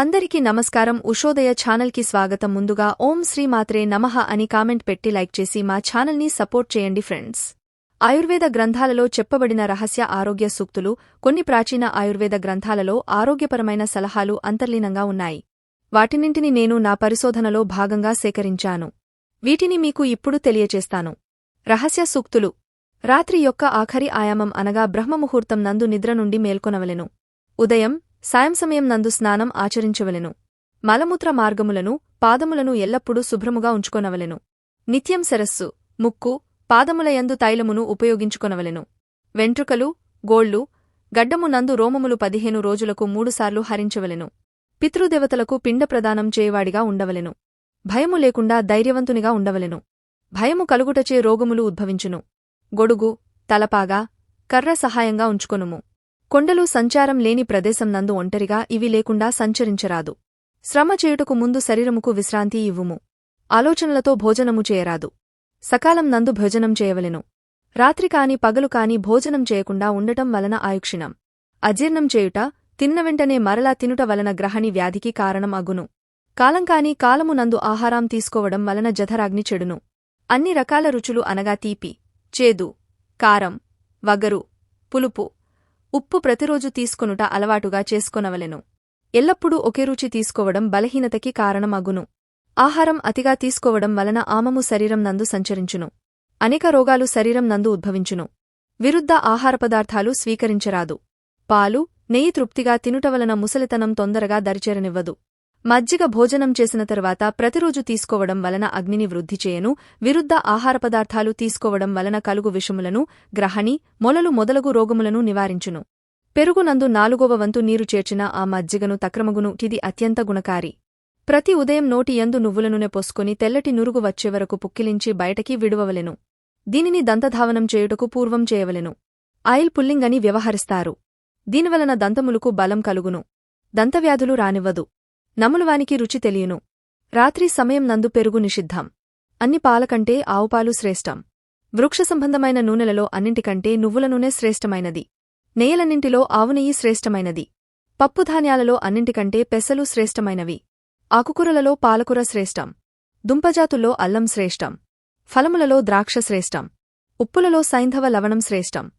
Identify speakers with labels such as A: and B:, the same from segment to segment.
A: అందరికీ నమస్కారం. ఉషోదయ ఛానల్కి స్వాగతం. ముందుగా ఓం శ్రీ మాత్రే నమః అని కామెంట్ పెట్టి లైక్ చేసి మా ఛానల్ని సపోర్ట్ చేయండి ఫ్రెండ్స్. ఆయుర్వేద గ్రంథాలలో చెప్పబడిన రహస్య ఆరోగ్య సూక్తులు కొన్ని ప్రాచీన ఆయుర్వేద గ్రంథాలలో ఆరోగ్యపరమైన సలహాలు అంతర్లీనంగా ఉన్నాయి. వాటినింటిని నేను నా పరిశోధనలో భాగంగా సేకరించాను. వీటిని మీకు ఇప్పుడు తెలియచేస్తాను. రహస్య సూక్తులు. రాత్రి యొక్క ఆఖరి ఆయామం అనగా బ్రహ్మముహూర్తం నందు నిద్ర నుండి మేల్కొనవలెను. ఉదయం సాయం సమయం నందు స్నానం ఆచరించవలెను. మలమూత్ర మార్గములను పాదములను ఎల్లప్పుడూ శుభ్రముగా ఉంచుకొనవలెను. నిత్యం శరస్సు ముక్కు పాదములయందు తైలమును ఉపయోగించుకొనవలెను. వెంట్రుకలు గోళ్ళు గడ్డమునందు రోమములు పదిహేను రోజులకు మూడుసార్లు హరించవలెను. పితృదేవతలకు పిండ ప్రదానం చేయవాడిగా ఉండవలెను. భయము లేకుండా ధైర్యవంతునిగా ఉండవలెను. భయము కలుగుటచే రోగములు ఉద్భవించును. గొడుగు తలపాగా కర్ర సహాయంగా ఉంచుకొనుము. కొండలు సంచారం లేని ప్రదేశం నందు ఒంటరిగా ఇవి లేకుండా సంచరించరాదు. శ్రమ చేయుటకు ముందు శరీరముకు విశ్రాంతి ఇవ్వుము. ఆలోచనలతో భోజనము చేయరాదు. సకాలం నందు భోజనం చేయవలెను. రాత్రి కాని పగలు కాని భోజనం చేయకుండా ఉండటం వలన ఆయుక్షిణం. అజీర్ణం చేయుట తిన్న వెంటనే మరలా తినుట వలన గ్రహణి వ్యాధికి కారణం అగును. కాలం కాని కాలము నందు ఆహారం తీసుకోవడం వలన జఠరాగ్ని చెడును. అన్ని రకాల రుచులు అనగా తీపి చేదు కారం వగరు పులుపు ఉప్పు ప్రతిరోజు తీసుకొనుట అలవాటుగా చేసుకొనవలెను. ఎల్లప్పుడూ ఒకే రుచి తీసుకోవడం బలహీనతకి కారణం అగును ఆహారం అతిగా తీసుకోవడం వలన ఆమము శరీరం నందు సంచరించును. అనేక రోగాలు శరీరం నందు ఉద్భవించును. విరుద్ధ ఆహార పదార్థాలు స్వీకరించరాదు. పాలు నెయ్యి తృప్తిగా తినుట వలన ముసలితనం తొందరగా దరిచేరనివ్వదు. మజ్జిగ భోజనం చేసిన తరువాత ప్రతిరోజు తీసుకోవడం వలన అగ్నిని వృద్ధి చేయను విరుద్ధ ఆహార పదార్థాలు తీసుకోవడం వలన కలుగు విషములను గ్రహణి మొలలు మొదలగు రోగములను నివారించును. పెరుగునందు నాలుగవ వంతు నీరు చేర్చిన ఆ మజ్జిగను తక్రమగును ఇది అత్యంత గుణకారి. ప్రతి ఉదయం నోటి యందు నువ్వుల నూనె పోసుకుని తెల్లటి నురుగు వచ్చేవరకు పుక్కిలించి బయటకి విడువవలెను. దీనిని దంతధావనం చేయుటకు పూర్వం చేయవలెను. ఆయిల్ పుల్లింగని వ్యవహరిస్తారు. దీనివలన దంతములకు బలం కలుగును. దంతవ్యాధులు రానివ్వదు. నములువానికి రుచి తెలియను. రాత్రి సమయం నందు పెరుగు నిషిద్ధం. అన్ని పాలకంటే ఆవుపాలు శ్రేష్టం. వృక్ష సంబంధమైన నూనెలలో అన్నింటికంటే నువ్వుల నూనె శ్రేష్టమైనది. నెయ్యలన్నింటిలో ఆవునెయ్యి శ్రేష్టమైనది. పప్పుధాన్యాలలో అన్నింటికంటే పెసలు శ్రేష్టమైనవి. ఆకుకూరలలో పాలకూర శ్రేష్టం. దుంపజాతుల్లో అల్లం శ్రేష్టం. ఫలములలో ద్రాక్ష శ్రేష్టం. ఉప్పులలో సైంధవ లవణం శ్రేష్టం.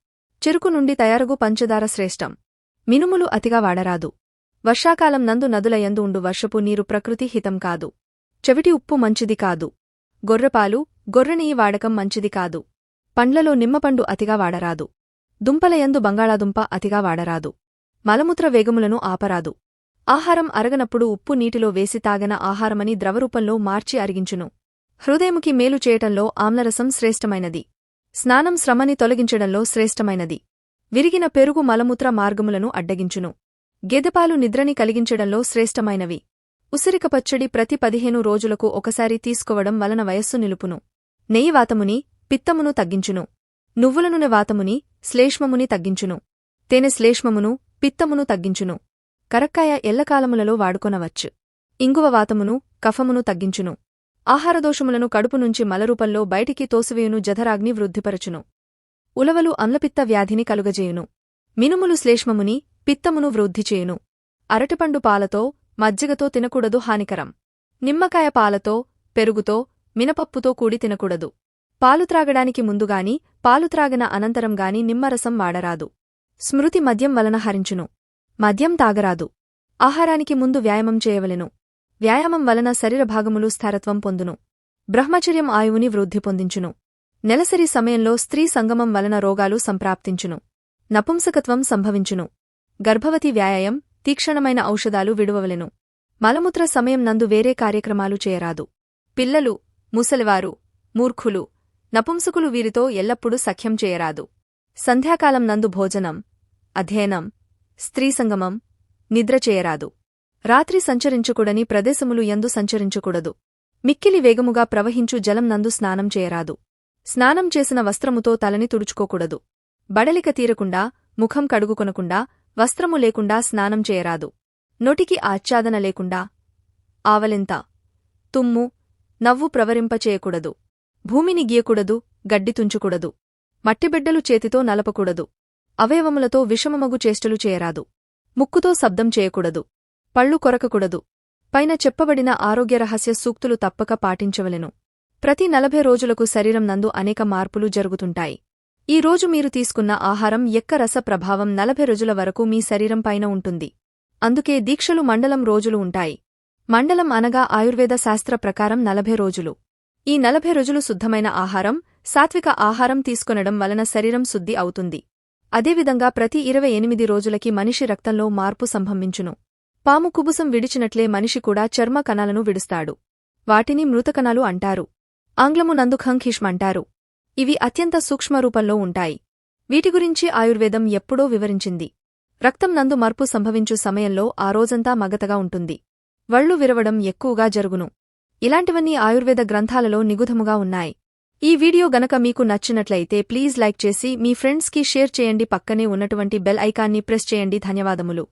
A: చెరుకు నుండి తయారుగు పంచదార శ్రేష్టం. మినుములు అతిగా వాడరాదు. వర్షాకాలం నందు నదులయందు ఉండు వర్షపు నీరు ప్రకృతి హితం కాదు. చెవిటి ఉప్పు మంచిది కాదు. గొర్రెపాలు గొర్రెనెయ్యి వాడకం మంచిది కాదు. పండ్లలో నిమ్మపండు అతిగా వాడరాదు. దుంపలయందు బంగాళాదుంప అతిగా వాడరాదు. మలమూత్ర వేగములను ఆపరాదు. ఆహారం అరగనప్పుడు ఉప్పు నీటిలో వేసి తాగన ఆహారమని ద్రవరూపంలో మార్చి అరిగించును. హృదయముకి మేలు చేయటంలో ఆమ్లరసం శ్రేష్టమైనది. స్నానం శ్రమని తొలగించడంలో శ్రేష్టమైనది. విరిగిన పెరుగు మలమూత్ర మార్గములను అడ్డగించును. గెదెపాలు నిద్రని కలిగించడంలో శ్రేష్టమైనవి. ఉసిరిక పచ్చడి ప్రతి పదిహేను రోజులకు ఒకసారి తీసుకోవడం వలన వయస్సు నిలుపును. నెయ్యి వాతముని పిత్తమును తగ్గించును. నువ్వుల నూనె వాతముని శ్లేష్మముని తగ్గించును. తేనె శ్లేష్మమును పిత్తమును తగ్గించును. కరక్కాయ ఎల్లకాలములలో వాడుకొనవచ్చు. ఇంగువ వాతమును కఫమును తగ్గించును. ఆహారదోషములను కడుపు నుంచి మలరూపంలో బయటికి తోసివేయును జఠరాగ్ని వృద్ధిపరచును. ఉలవలు అమ్లపిత్త వ్యాధిని కలుగజేయును. మినుములు శ్లేష్మముని పిత్తమును వృద్ధి చేయును. అరటిపండు పాలతో మజ్జిగతో తినకూడదు హానికరం. నిమ్మకాయ పాలతో పెరుగుతో మినపప్పుతో కూడి తినకూడదు. పాలు త్రాగడానికి ముందుగాని పాలు త్రాగిన అనంతరంగాని నిమ్మరసం వాడరాదు. స్మృతి మద్యం వలన హరించును. మద్యం తాగరాదు. ఆహారానికి ముందు వ్యాయామం చేయవలెను. వ్యాయామం వలన శరీర భాగములు స్థిరత్వం పొందును. బ్రహ్మచర్యం ఆయువుని వృద్ధి పొందించును. నెలసరి సమయంలో స్త్రీ సంగమం వలన రోగాలు సంప్రాప్తించును. నపుంసకత్వం సంభవించును. గర్భవతి వ్యాయాయం తీక్షణమైన ఔషధాలు విడువవలెను. మలమూత్ర సమయం నందు వేరే కార్యక్రమాలు చేయరాదు. పిల్లలు ముసలివారు మూర్ఖులు నపుంసకులు వీరితో ఎల్లప్పుడూ సఖ్యం చేయరాదు. సంధ్యాకాలం నందు భోజనం అధ్యయనం స్త్రీ సంగమం నిద్ర చేయరాదు. రాత్రి సంచరించకూడని ప్రదేశములు ఎందు సంచరించకూడదు. మిక్కిలి వేగముగా ప్రవహించు జలం నందు స్నానం చేయరాదు. స్నానం చేసిన వస్త్రముతో తలని తుడుచుకోకూడదు. బడలిక తీరకుండా ముఖం కడుగుకొనకుండా వస్త్రము లేకుండా స్నానం చేయరాదు. నొటికి ఆచ్ఛాదన లేకుండా ఆవలింత తుమ్ము నవ్వు ప్రవరింపచేయకూడదు భూమిని గీయకూడదు గడ్డి తుంచుకూడదు. మట్టిబిడ్డలు చేతితో నలపకూడదు. అవయవములతో విషమమగు చేష్టలు చేయరాదు. ముక్కుతో శబ్దం చేయకూడదు. పళ్ళు కొరకకూడదు. పైన చెప్పబడిన ఆరోగ్య రహస్య సూక్తులు తప్పక పాటించవలెను. ప్రతి నలభై రోజులకు శరీరం నందు అనేక మార్పులు జరుగుతుంటాయి. ఈ రోజు మీరు తీసుకున్న ఆహారం ఎక్క రస ప్రభావం నలభై రోజుల వరకు మీ శరీరం పైన ఉంటుంది. అందుకే దీక్షలు మండలం రోజులు ఉంటాయి. మండలం అనగా ఆయుర్వేద శాస్త్ర ప్రకారం నలభై రోజులు. ఈ నలభై రోజులు శుద్ధమైన ఆహారం సాత్విక ఆహారం తీసుకొనడం వలన శరీరం శుద్ధి అవుతుంది. అదేవిధంగా ప్రతి ఇరవై ఎనిమిది రోజులకి మనిషి రక్తంలో మార్పు సంభవించును. పాము కుబుసం విడిచినట్లే మనిషి కూడా చర్మ కణాలను విడుస్తాడు. వాటిని మృతకణాలు అంటారు. ఆంగ్లము నందు ఖంఖిష్మంటారు ఇవి అత్యంత సూక్ష్మరూపంలో ఉంటాయి. వీటి గురించి ఆయుర్వేదం ఎప్పుడో వివరించింది. రక్తం నందు మార్పు సంభవించు సమయంలో ఆ రోజంతా మగతగా ఉంటుంది. వళ్ళు విరవడం ఎక్కువగా జరుగును. ఇలాంటివన్నీ ఆయుర్వేద గ్రంథాలలో నిగుధముగా ఉన్నాయి. ఈ వీడియో గనక మీకు నచ్చినట్లయితే ప్లీజ్ లైక్ చేసి మీ ఫ్రెండ్స్కి షేర్ చేయండి. పక్కనే ఉన్నటువంటి బెల్ ఐకాన్ని ప్రెస్ చేయండి. ధన్యవాదములు.